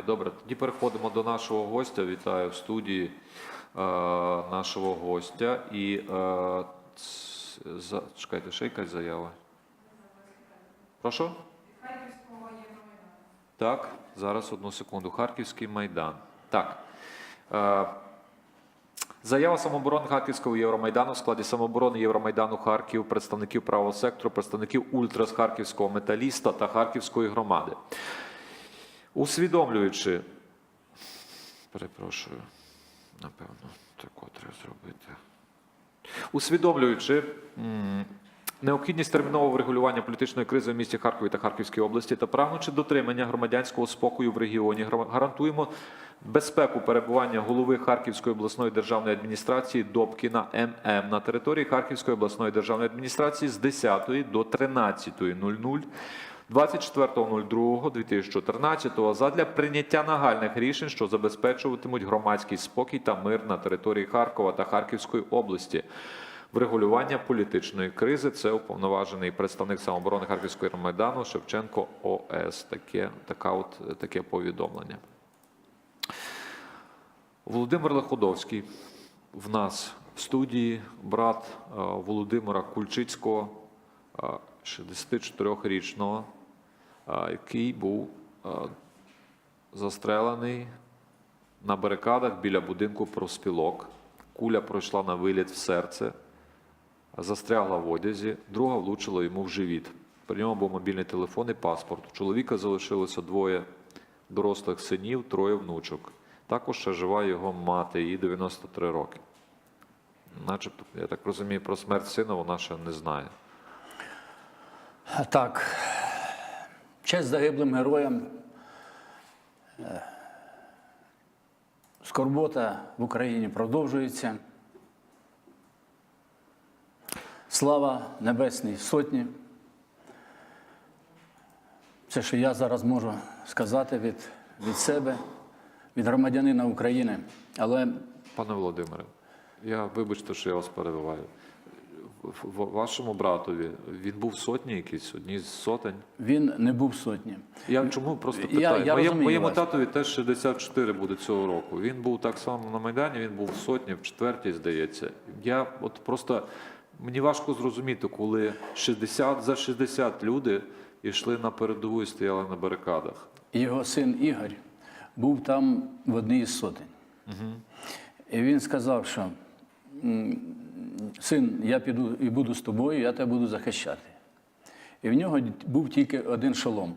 немає. Добре, тоді переходимо до нашого гостя. Вітаю в студії е, нашого гостя. І е, ц- за, чекайте, ще якась заява. Прошу? Так, зараз одну секунду. Харківський майдан. Так. Е, Заява самооборони Харківського Євромайдану в складі самооборони Євромайдану Харків, представників правого сектору, представників ультрас Харківського металіста та Харківської громади. Усвідомлюючи, перепрошую, напевно, тако треба зробити. Усвідомлюючи необхідність термінового врегулювання політичної кризи в місті Харкові та Харківській області та прагнучи дотримання громадянського спокою в регіоні, гарантуємо безпеку перебування голови Харківської обласної державної адміністрації Добкіна ММ на території Харківської обласної державної адміністрації з 10 до 13.00 24.02.2014 задля прийняття нагальних рішень, що забезпечуватимуть громадський спокій та мир на території Харкова та Харківської області. Врегулювання політичної кризи це уповноважений представник самооборони Харківської Майдану Шевченко ОС. Таке, така от, таке повідомлення. Володимир Леходовський в нас в студії брат е, Володимира Кульчицького, е, 64-річного, е, який був застрелений на барикадах біля будинку профспілок. Куля пройшла на виліт в серце, застрягла в одязі, друга влучила йому в живіт. При ньому був мобільний телефон і паспорт. У чоловіка залишилося двоє дорослих синів, троє внучок. Також ще жива його мати, їй 93 роки. Начебто, я так розумію, про смерть сина вона ще не знає. Так, честь загиблим героям. Е, Скорбота в Україні продовжується. Слава Небесній Сотні. Це, що я зараз можу сказати від, від себе, від громадянина України. Але Пане Володимире, я вибачте, що я вас перебиваю. Вашому братові він був сотні якийсь, одній з сотень. він не був сотні. Я чому просто питаю? я Моє- моєму вас. татові теж 64 буде цього року. Він був так само на Майдані, він був в сотні, в четвертій, здається. Я от просто мені важко зрозуміти, коли 60 за 60 люди йшли на передову і стояли на барикадах. Його син Ігор був там в одній із сотень. І він сказав, що син, я піду і буду з тобою, я тебе буду захищати. І в нього був тільки один шолом.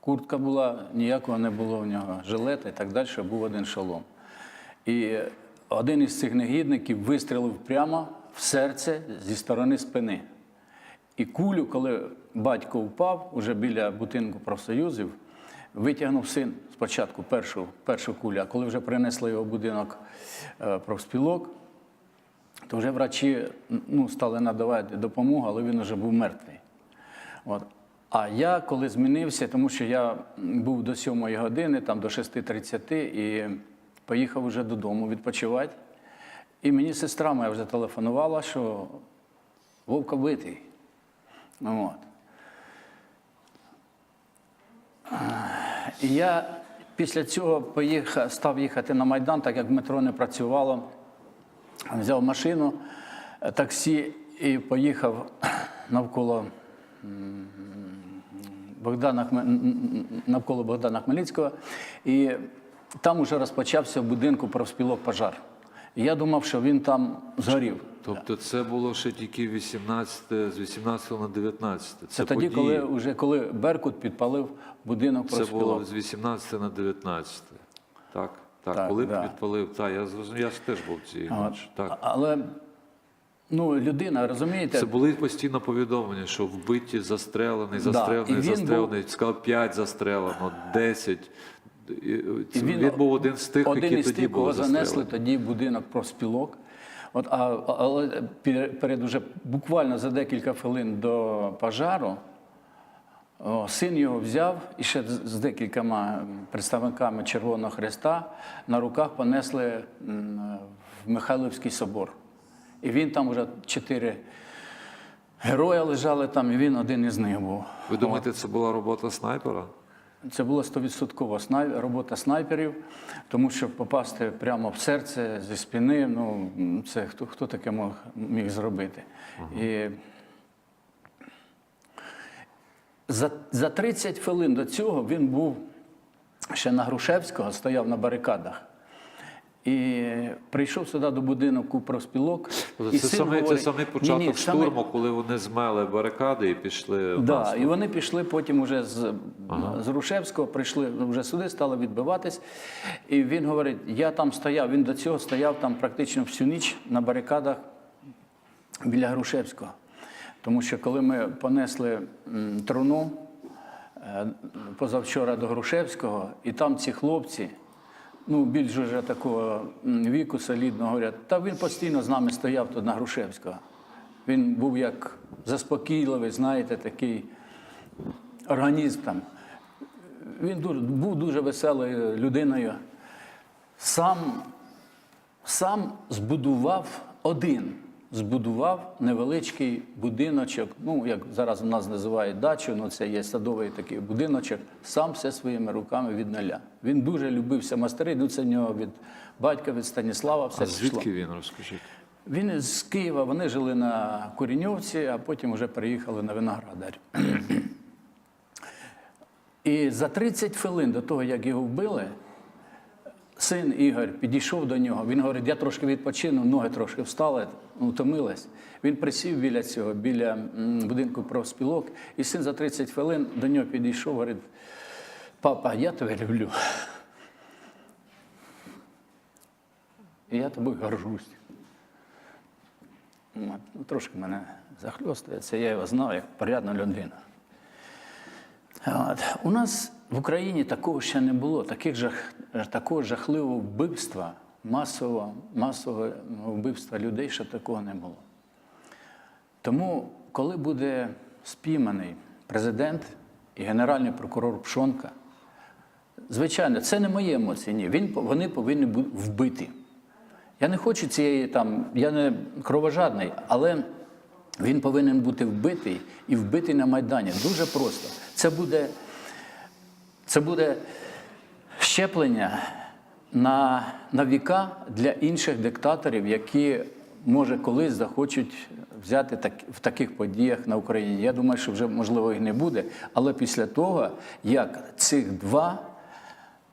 Куртка була, ніякого не було в нього жилета і так далі, був один шолом. І один із цих негідників вистрілив прямо в серце зі сторони спини. І кулю, коли батько впав уже біля будинку профсоюзів, витягнув син спочатку першу, першу кулю, а коли вже принесли його в будинок е, профспілок, то вже врачі ну, стали надавати допомогу, але він вже був мертвий. От. А я коли змінився, тому що я був до 7 години, там до 6.30 і поїхав вже додому відпочивати. І мені сестра моя вже телефонувала, що Вовка битий. От. І я після цього поїхав, став їхати на Майдан, так як метро не працювало. Взяв машину, е, таксі і поїхав навколо Богдана, навколо Богдана Хмельницького. І там уже розпочався в будинку профспілок пожар. Я думав, що він там згорів. Тобто це було ще тільки 18, з 18 на 19. Це, Це тоді, події. коли, вже, коли Беркут підпалив будинок Це профспілок. було з 18 на 19. Так, так. Так, коли да. підпалив, так, я зрозумів, я ж теж був цієї ночі. Так. Але ну, людина, розумієте, Це були постійно повідомлення, що вбиті, застрелений, застрелений, він застрелений. Сказав 5 застрелено, 10. І це- І Він, був один з тих, один які із тоді тих, були кого занесли тоді будинок профспілок. От, а, але перед уже буквально за декілька хвилин до пожару син його взяв і ще з декількома представниками Червоного Христа на руках понесли в Михайлівський собор. І він там вже чотири героя лежали там, і він один із них був. Ви думаєте, це була робота снайпера? Це була стовідсоткова робота снайперів, тому що попасти прямо в серце зі спини, ну це хто, хто таке мог, міг зробити. І за, за 30 хвилин до цього він був ще на Грушевського, стояв на барикадах. І прийшов сюди до будинку профспілок. і Це син саме, говорить- самий Ні, початок ні, саме- штурму, коли вони змели барикади і пішли в Да, і вони пішли потім уже з, з Рушевського, прийшли вже сюди, стали відбиватись. І він говорить: я там стояв, він до цього стояв там практично всю ніч на барикадах біля Грушевського. Тому що коли ми понесли труну е, позавчора до Грушевського, і там ці хлопці, ну більш вже такого віку солідного, говорять, та він постійно з нами стояв тут на Грушевського. Він був як заспокійливий, знаєте, такий організм там. Він був дуже веселою людиною. Сам, сам збудував один, збудував невеличкий будиночок, ну, як зараз у нас називають дачу, ну це є садовий такий будиночок, сам все своїми руками від нуля. Він дуже любився мастери, ну це в нього від батька, від Станіслава, все А пішло. звідки він, розкажіть? Він з Києва, вони жили на Коріньовці, а потім вже переїхали на Виноградар. І за 30 хвилин до того, як його вбили, син Ігор підійшов до нього. Він говорить, я трошки відпочину, ноги трошки встали, втомилась. Він присів біля цього, біля будинку профспілок, і син за 30 хвилин до нього підійшов, говорить, папа, я тебе люблю. І я тобою горжусь. Трошки мене захльостує, це я його знав як порядну людину. От. У нас в Україні такого ще не було, таких жах, такого жахливого вбивства, масового, масового вбивства людей, ще такого не було. Тому, коли буде спійманий президент і генеральний прокурор Пшонка, звичайно, це не мої емоції, ні. Він, вони повинні бути вбиті. Я не хочу цієї там, я не кровожадний, але він повинен бути вбитий і вбитий на Майдані. Дуже просто. Це буде, це буде щеплення на, на віка для інших диктаторів, які, може, колись захочуть взяти так, в таких подіях на Україні. Я думаю, що вже можливо їх не буде. Але після того, як цих два,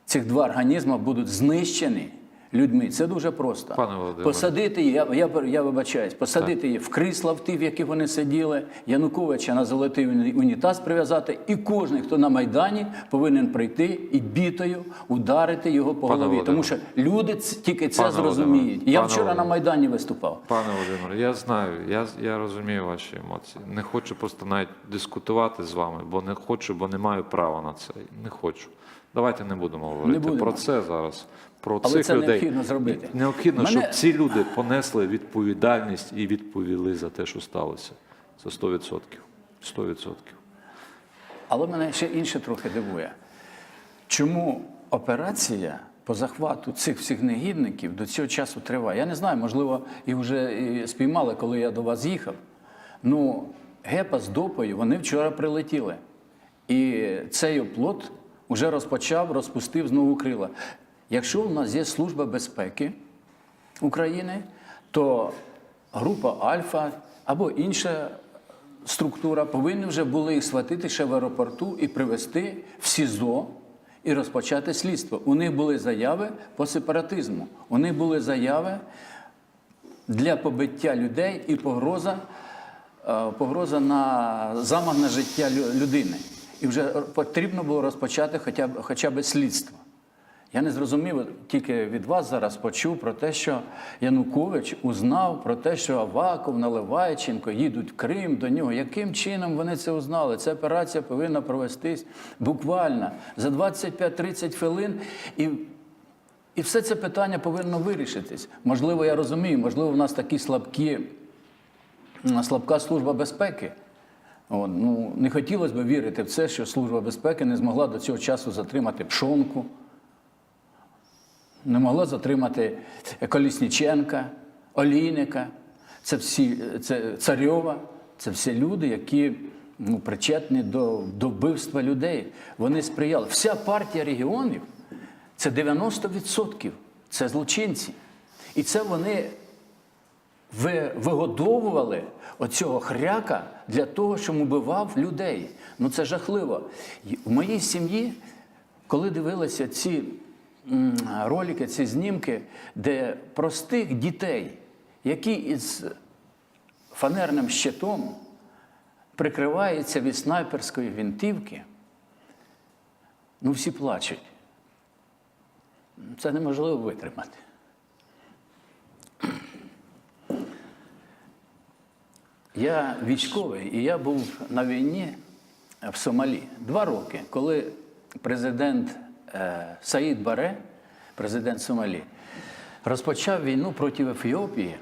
цих два організми будуть знищені. Людьми, це дуже просто. Пане Володимире. Посадити її, я, я, я вибачаюсь, посадити її в крісла в ті, в які вони сиділи, Януковича на золотий унітаз прив'язати, і кожен, хто на Майдані, повинен прийти і бітою ударити його по Пане голові. Тому що люди тільки це Пане зрозуміють. Я Пане вчора на Майдані виступав. Пане Володимире, я знаю, я, я розумію ваші емоції. Не хочу просто навіть дискутувати з вами, бо не хочу, бо не маю права на це. Не хочу. Давайте не будемо говорити будемо. про це зараз. Про Але цих це людей. необхідно зробити. Необхідно, Мене- щоб ці люди понесли відповідальність і відповіли за те, що сталося. Це 100%. 100%. Але мене ще інше трохи дивує. Чому операція по захвату цих всіх негідників до цього часу триває? Я не знаю, можливо, їх вже і спіймали, коли я до вас їхав. Ну, гепа з допою вони вчора прилетіли. І цей оплот вже розпочав, розпустив знову крила. Якщо у нас є Служба безпеки України, то група Альфа або інша структура повинні вже були їх схватити ще в аеропорту і привезти в СІЗО і розпочати слідство. У них були заяви по сепаратизму, у них були заяви для побиття людей і погроза, е, погроза на замах на життя людини. І вже потрібно було розпочати хоча б, хоча б слідство. Я не зрозумів, тільки від вас зараз почув про те, що Янукович узнав про те, що Аваков, Наливайченко їдуть в Крим до нього. Яким чином вони це узнали? Ця операція повинна провестись буквально за 25-30 хвилин. І і все це питання повинно вирішитись. Можливо, я розумію, можливо, в нас такі слабкі, слабка служба безпеки. От, ну, не хотілося б вірити в це, що Служба безпеки не змогла до цього часу затримати пшонку, не могла затримати Колісніченка, Олійника, це всі це Царьова, це всі люди, які ну, причетні до, до вбивства людей. Вони сприяли. Вся партія регіонів це 90%. Це злочинці. І це вони ви вигодовували оцього хряка для того, щоб убивав людей. Ну це жахливо. В моїй сім'ї, коли дивилися ці ролики, ці знімки, де простих дітей, які із фанерним щитом прикриваються від снайперської гвинтівки, ну всі плачуть. Це неможливо витримати. Я військовий, і я був на війні в Сомалі два роки, коли президент Саїд Баре, президент Сомалі, розпочав війну проти Ефіопії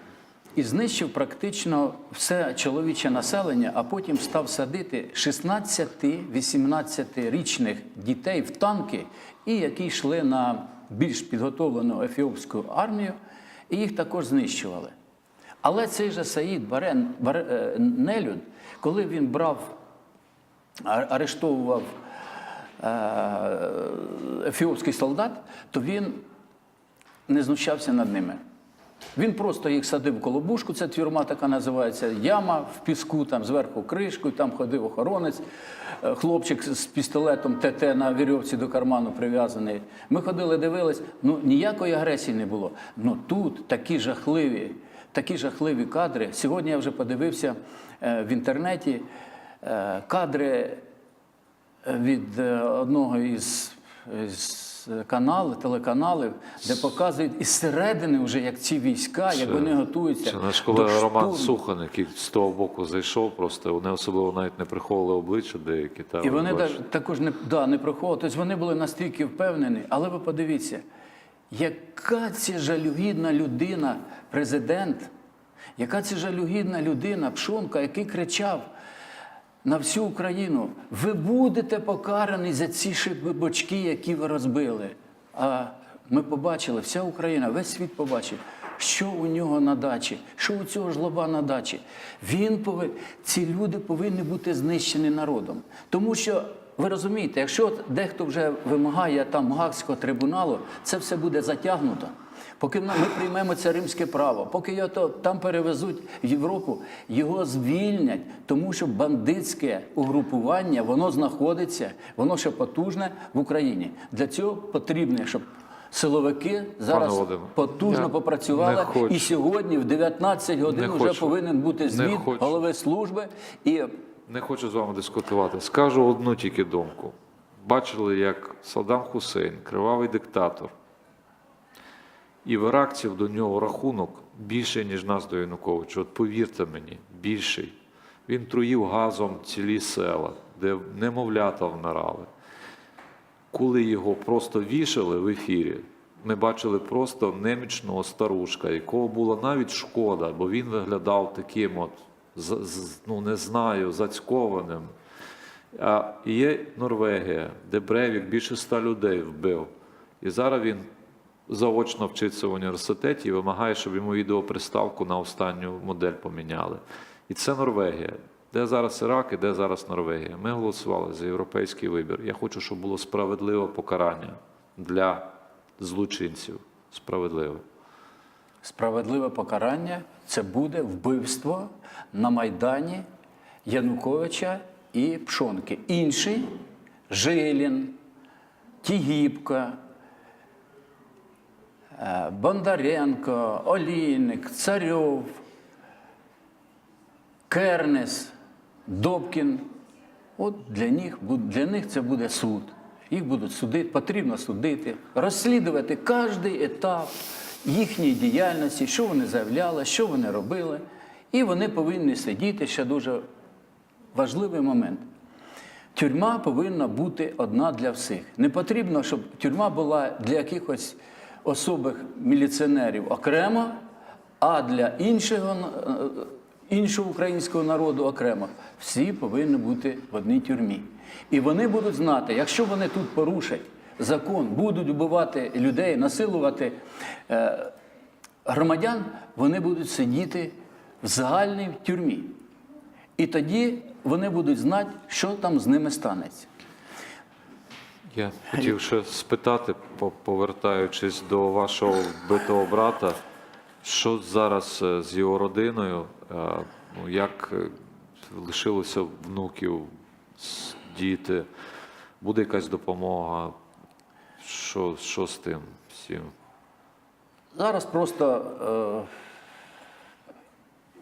і знищив практично все чоловіче населення, а потім став садити 16-18-річних дітей в танки, і які йшли на більш підготовлену ефіопську армію, і їх також знищували. Але цей же Саїд Барен, Бар, е, Нелюд, коли він брав, арештовував е, ефіопський солдат, то він не знущався над ними. Він просто їх садив в колобушку, це тюрма така називається, яма в піску, там зверху кришку, і там ходив охоронець, е, хлопчик з пістолетом ТТ на вірьовці до карману прив'язаний. Ми ходили, дивились, ну ніякої агресії не було. Ну тут такі жахливі, такі жахливі кадри. Сьогодні я вже подивився е, в інтернеті е, кадри від е, одного із, із каналів, телеканалів, де показують із середини вже як ці війська, як вони готуються. Це наш колега Роман. Сухан, який з того боку зайшов, просто вони особливо навіть не приховували обличчя деякі. Та, І вони бачите. також не, да, не приховували. Тобто вони були настільки впевнені. Але ви подивіться, яка це жалюгідна людина, президент, яка це жалюгідна людина, Пшонка, який кричав на всю Україну: ви будете покарані за ці шибочки, які ви розбили. А ми побачили, вся Україна, весь світ побачив. Що у нього на дачі, що у цього жлоба на дачі. Він повин... Ці люди повинні бути знищені народом. Тому що ви розумієте, якщо дехто вже вимагає там Гаагського трибуналу, це все буде затягнуто. Поки ми приймемо це римське право, поки його то там перевезуть в Європу, його звільнять, тому що бандитське угрупування воно знаходиться, воно ще потужне в Україні. Для цього потрібно, щоб силовики зараз Володимире, потужно попрацювали. І сьогодні в 19 годин Не вже хочу. повинен бути звіт голови служби. І Не хочу з вами дискутувати. Скажу одну тільки думку. Бачили, як Саддам Хусейн, кривавий диктатор, і в іракців до нього рахунок більший, ніж нас до Януковича. От повірте мені, більший. Він труїв газом цілі села, де немовлята вмирали. Коли його просто вішали в ефірі, ми бачили просто немічного старушка, якого було навіть шкода, бо він виглядав таким, от, ну не знаю, зацькованим. А є Норвегія, де Брейвік більше ста людей вбив. І зараз він заочно вчиться в університеті і вимагає, щоб йому відеоприставку на останню модель поміняли. І це Норвегія. Де зараз Ірак і де зараз Норвегія? Ми голосували за європейський вибір. Я хочу, щоб було справедливе покарання для злочинців. Справедливе. Справедливе покарання це буде вбивство на Майдані Януковича і Пшонки. Інший Жилін, Тігіпка, Бондаренко, Олійник, Царьов, Кернес, Добкін. От для них, для них це буде суд. Їх будуть судити, потрібно судити, розслідувати кожний етап їхньої діяльності, що вони заявляли, що вони робили. І вони повинні сидіти ще дуже важливий момент. Тюрма повинна бути одна для всіх. Не потрібно, щоб тюрма була для якихось особих міліціонерів окремо, а для іншого, е, іншого українського народу окремо. Всі повинні бути в одній тюрмі. І вони будуть знати, якщо вони тут порушать закон, будуть вбивати людей, насилувати е, громадян, вони будуть сидіти в загальній тюрмі. І тоді вони будуть знати, що там з ними станеться. Я хотів ще спитати, повертаючись до вашого вбитого брата, що зараз е, з його родиною, Е, ну, як е, лишилося внуків, діти, буде якась допомога? Що, що з тим всім? Зараз просто е,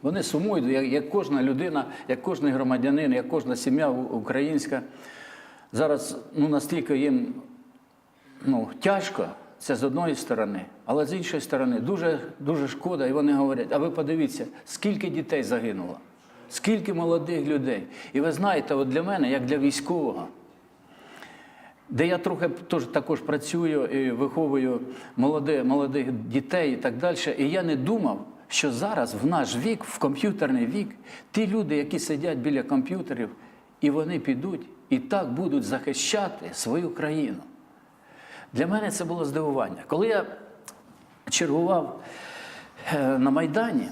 вони сумують, як, як кожна людина, як кожен громадянин, як кожна сім'я українська. Зараз ну, настільки їм ну, тяжко, це з одної сторони, але з іншої сторони дуже, дуже шкода. І вони говорять: а ви подивіться, скільки дітей загинуло, скільки молодих людей. І ви знаєте, от для мене, як для військового, де я трохи теж також працюю і виховую молоде, молодих дітей і так далі. І я не думав, що зараз в наш вік, в комп'ютерний вік, ті люди, які сидять біля комп'ютерів, і вони підуть і так будуть захищати свою країну. Для мене це було здивування. Коли я чергував е, на Майдані,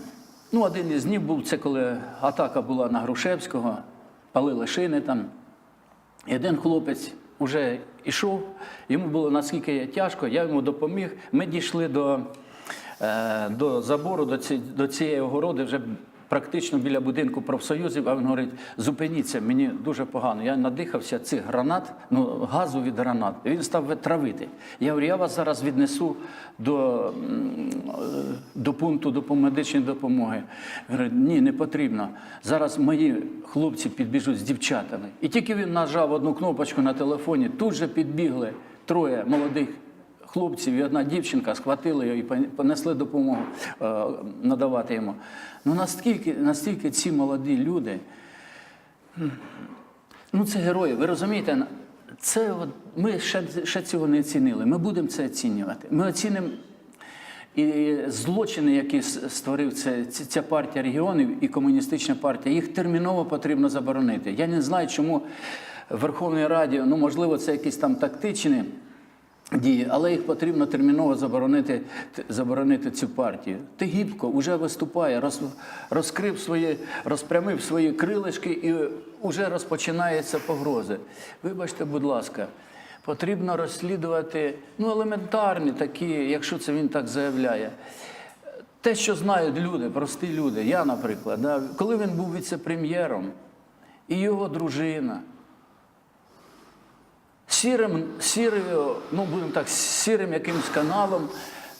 ну, один із днів був це, коли атака була на Грушевського, палили шини там. І один хлопець вже йшов, йому було наскільки тяжко, я йому допоміг. Ми дійшли до, е, до забору, до, ці, до цієї огороди, вже практично біля будинку профсоюзів, а він говорить: зупиніться, мені дуже погано. Я надихався цих гранат, ну, газу від гранат. Він став травити. Я говорю, я вас зараз віднесу до, до пункту медичної допомоги. Говорить, ні, не потрібно. Зараз мої хлопці підбіжуть з дівчатами. І тільки він нажав одну кнопочку на телефоні, тут же підбігли троє молодих хлопців і одна дівчинка, схватили його і понесли допомогу е, надавати йому. Ну настільки, настільки ці молоді люди, ну це герої. Ви розумієте, це от, ми ще, ще цього не оцінили. Ми будемо це оцінювати. Ми оцінимо і злочини, які створив це, ця партія регіонів і комуністична партія, їх терміново потрібно заборонити. Я не знаю, чому в Верховній Раді, ну можливо, це якісь там тактичні дії, але їх потрібно терміново заборонити, заборонити цю партію. Тигіпко вже виступає, роз, розкрив свої, розпрямив свої крилишки і вже розпочинаються погрози. Вибачте, будь ласка. Потрібно розслідувати ну, елементарні такі, якщо це він так заявляє. Те, що знають люди, прості люди, я, наприклад, да, коли він був віце-прем'єром, і його дружина, сірим, сірою, ну будемо так, сірим якимось каналом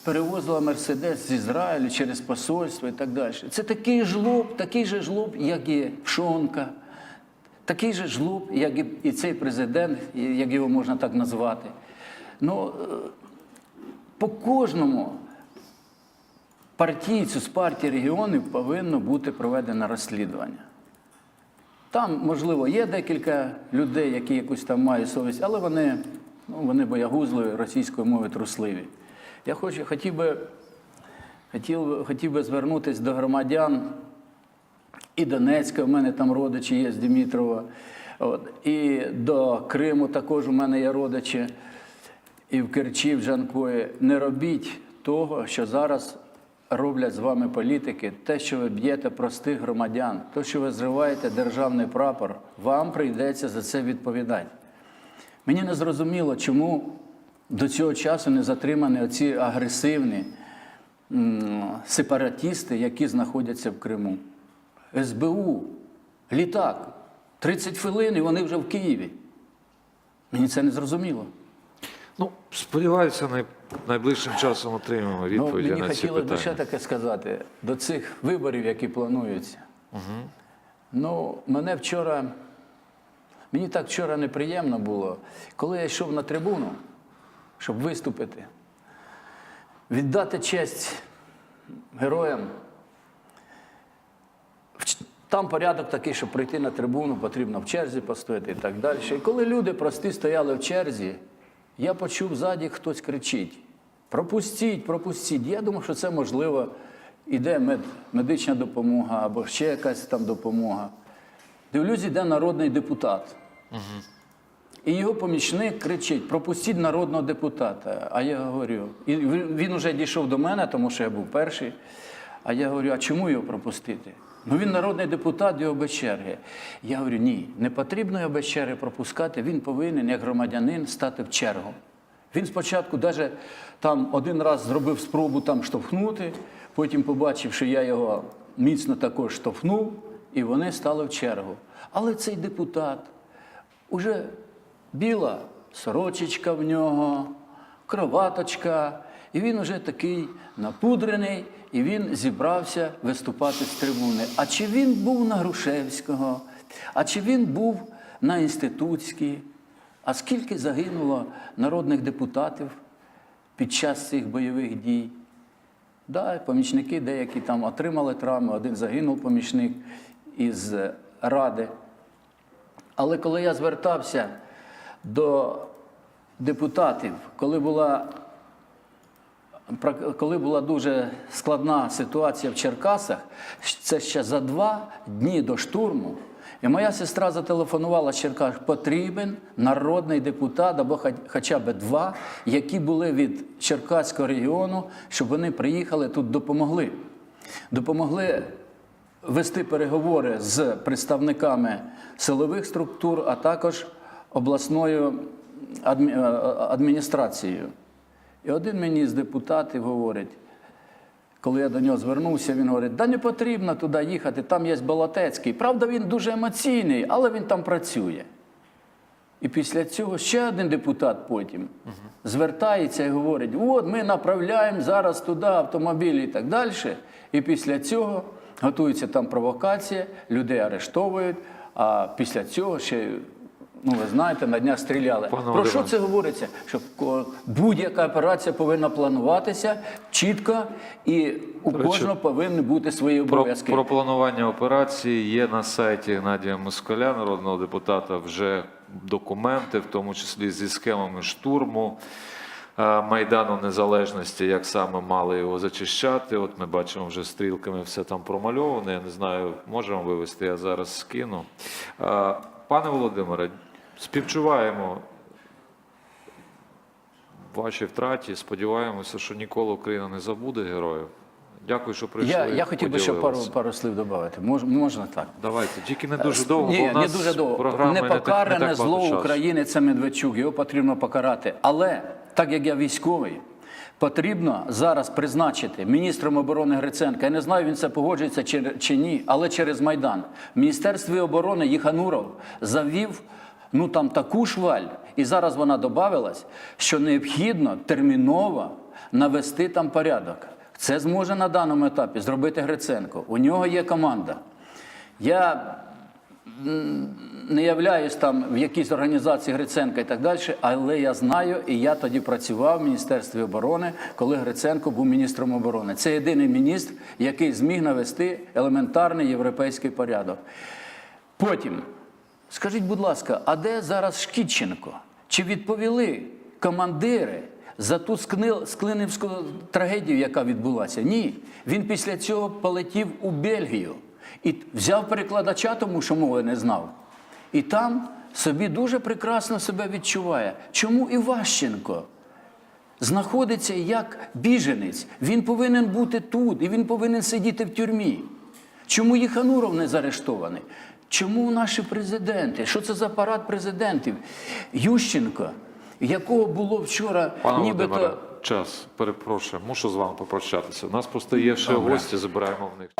перевозила Мерседес з Ізраїлю через посольство і так далі. Це такий жлоб, такий же жлоб, як і Пшонка, такий же жлоб, як і, цей президент, як його можна так назвати. Ну, е, по кожному партійцю з партії регіонів повинно бути проведено розслідування. Там, можливо, є декілька людей, які якусь там мають совість, але вони, ну, вони боягузливі, російською мовою трусливі. Я хочу, хотів, би, хотів, хотів би звернутися до громадян і Донецька, в мене там родичі є з Дмитрова, от, і до Криму також у мене є родичі, і в Керчі, в Жанкої. Не робіть того, що зараз роблять з вами політики, те, що ви б'єте простих громадян, те, що ви зриваєте державний прапор, вам прийдеться за це відповідати. Мені не зрозуміло, чому до цього часу не затримані оці агресивні сепаратісти, які знаходяться в Криму. СБУ, літак, 30 хвилин і вони вже в Києві. Мені це не зрозуміло. Ну, сподіваюся, най, найближчим часом отримаємо Ну, відповіді мені на ці хотілося б ще таке сказати до цих виборів, які плануються. Ну, мене вчора, мені так вчора неприємно було, коли я йшов на трибуну, щоб виступити, віддати честь героям. Там порядок такий, щоб прийти на трибуну, потрібно в черзі постояти і так далі. І коли люди прості стояли в черзі, я почув ззаді хтось кричить: пропустіть, пропустіть. Я думав, що це можливо, іде мед, медична допомога або ще якась там допомога. Дивлюсь, іде народний депутат. І його помічник кричить: пропустіть народного депутата. А я говорю, і він уже дійшов до мене, тому що я був перший. А я говорю, а чому його пропустити? Ну він народний депутат, його без черги. Я говорю, ні, не потрібно його без пропускати, він повинен, як громадянин, стати в чергу. Він спочатку навіть там один раз зробив спробу там штовхнути, потім побачив, що я його міцно також штовхнув, і вони стали в чергу. Але цей депутат уже біла сорочечка в нього, кроваточка, і він уже такий напудрений, і він зібрався виступати з трибуни. А чи він був на Грушевського, а чи він був на Інститутській? А скільки загинуло народних депутатів під час цих бойових дій? Да, помічники деякі там отримали травми, один загинув помічник із ради. Але коли я звертався до депутатів, коли була, коли була дуже складна ситуація в Черкасах, це ще за два дні до штурму, і моя сестра зателефонувала з Черкас, потрібен народний депутат або хоча б два, які були від Черкаського регіону, щоб вони приїхали тут допомогли. Допомогли вести переговори з представниками силових структур, а також обласною е, адміністрацією. І один мені з депутатів говорить, коли я до нього звернувся, він говорить, да не потрібно туди їхати, там є Болотецький. Правда, він дуже емоційний, але він там працює. І після цього ще один депутат потім звертається і говорить: от ми направляємо зараз туди автомобілі і так далі. І після цього готується там провокація, людей арештовують, а після цього ще. Ну, ви знаєте, на днях стріляли. Пане Про що це говориться? Що будь-яка операція повинна плануватися чітко, і у речі, кожного повинні бути свої обов'язки. про планування операції є на сайті Геннадія Москаля, народного депутата, вже документи, в тому числі зі схемами штурму е, Майдану Незалежності, як саме мали його зачищати. От ми бачимо вже стрілками все там промальоване. Я не знаю, можемо вивести, я зараз скину. Е, Пане Володимире, співчуваємо вашій втраті. Сподіваємося, що ніколи Україна не забуде героїв. Дякую, що прийшли. Я, я хотів би ще пару, пару слів додати. Мож, можна так? Давайте, тільки не дуже довго, Ні, бо в нас не дуже довго. програми не не зло часу. України це Медведчук, його потрібно покарати. Але так як я військовий, потрібно зараз призначити міністром оборони Гриценка. Я не знаю, він це погоджується чи, чи ні, але через Майдан. В Міністерстві оборони Їхануров завів ну там таку шваль, і зараз вона додавалась, що необхідно терміново навести там порядок. Це зможе на даному етапі зробити Гриценко. У нього є команда. Я не являюсь там в якійсь організації Гриценка і так далі, але я знаю, і я тоді працював в Міністерстві оборони, коли Гриценко був міністром оборони. Це єдиний міністр, який зміг навести елементарний європейський порядок. Потім, скажіть, будь ласка, а де зараз Шкідченко? Чи відповіли командири за ту склинівську трагедію, яка відбулася? Ні. Він після цього полетів у Бельгію і взяв перекладача, тому що мови не знав. І там собі дуже прекрасно себе відчуває. Чому Іващенко? знаходиться як біженець. Він повинен бути тут, і він повинен сидіти в тюрмі. Чому Їхануров не заарештований? Чому наші президенти? Що це за парад президентів? Ющенко, якого було вчора Пане нібито. Володимире, час, перепрошую, мушу з вами попрощатися. У нас просто є ще Добре. гості, забираємо в них.